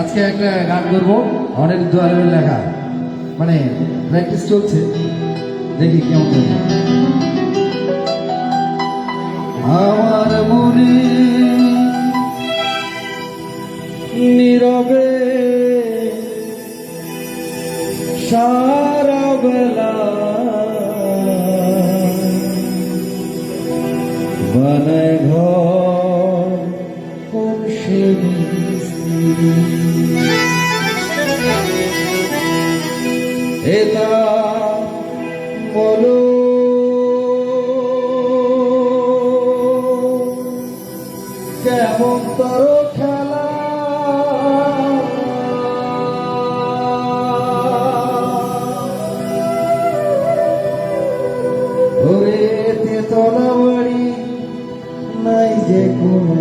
আজকে একটা গান করব, অনেক দুয়ারের লেখা। মানে প্র্যাকটিস চলছে, দেখি কেমন করবে আমার মনে নীরবে সারা বেলা বানায় ঘর কোন সে না কেমন তর খেলা? ধরে তেতলা বাড়ি? নাই যে কোনো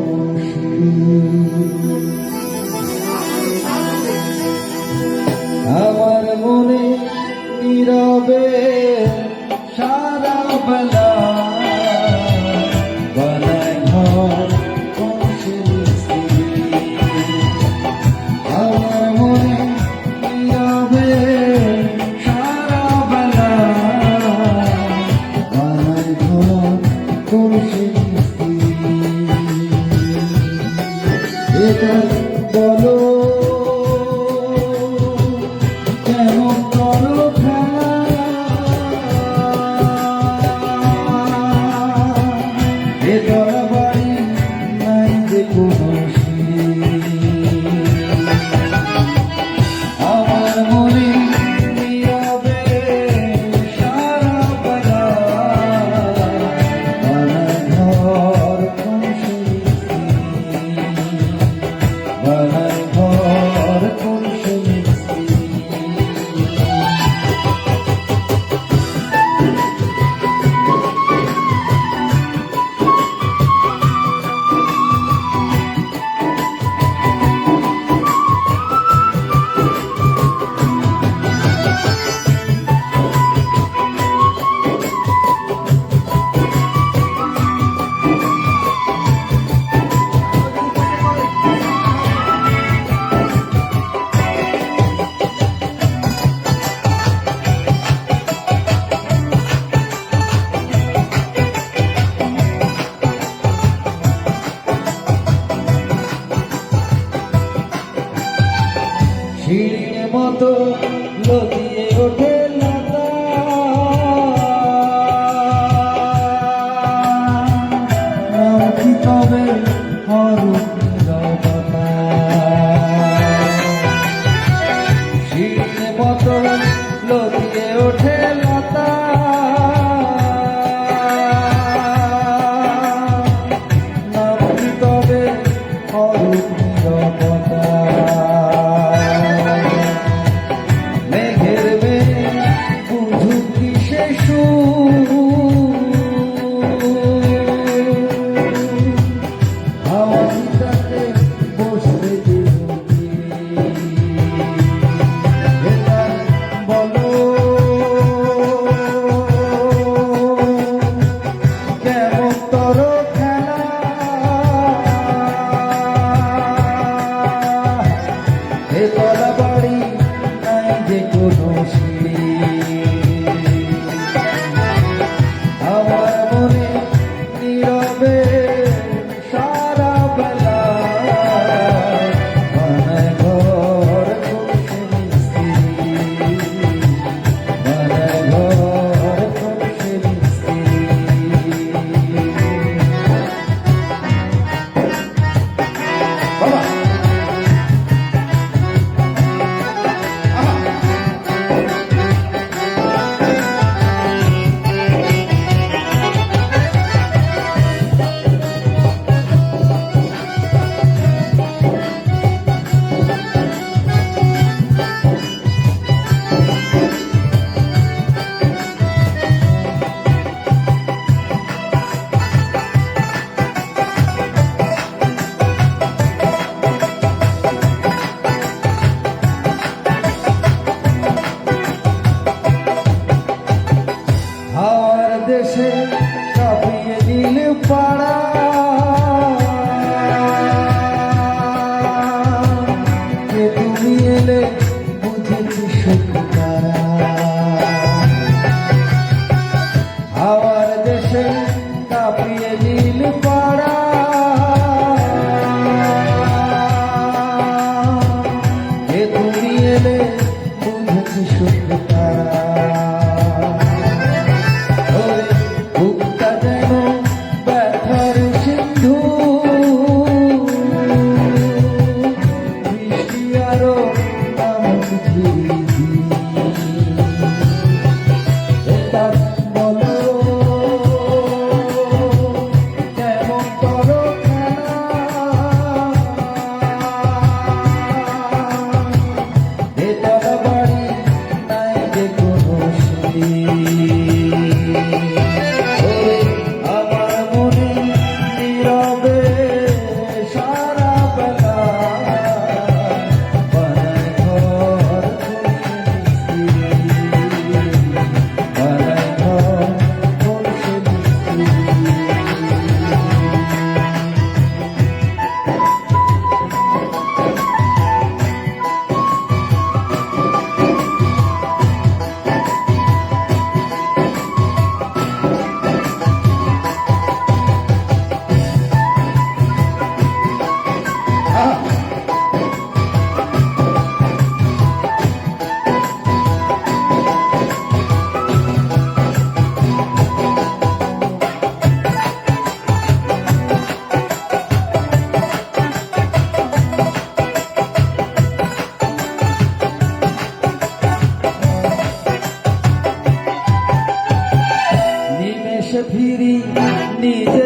মতো লতিয়ে ওঠে। নিজে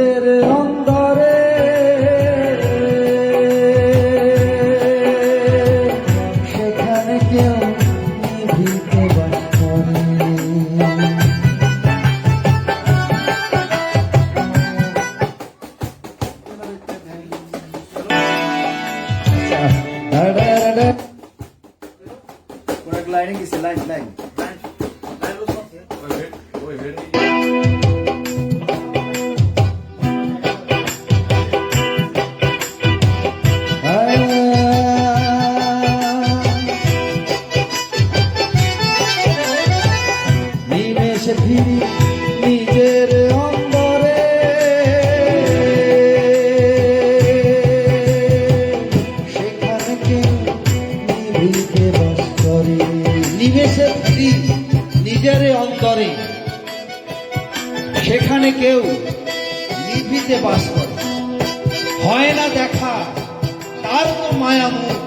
অন্তরে সেখানে কেউ লিপিতে বাস করে। হয় না দেখা, তার তো মায়ামুখ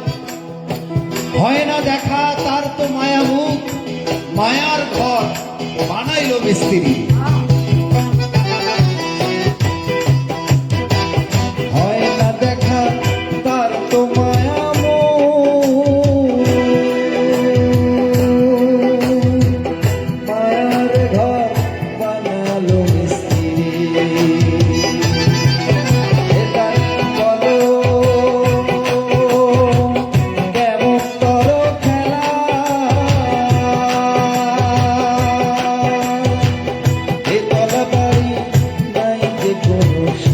হয় না দেখা, তার তো মায়ামুখ মায়ার ঘর বানাইল মিস্ত্রি। করব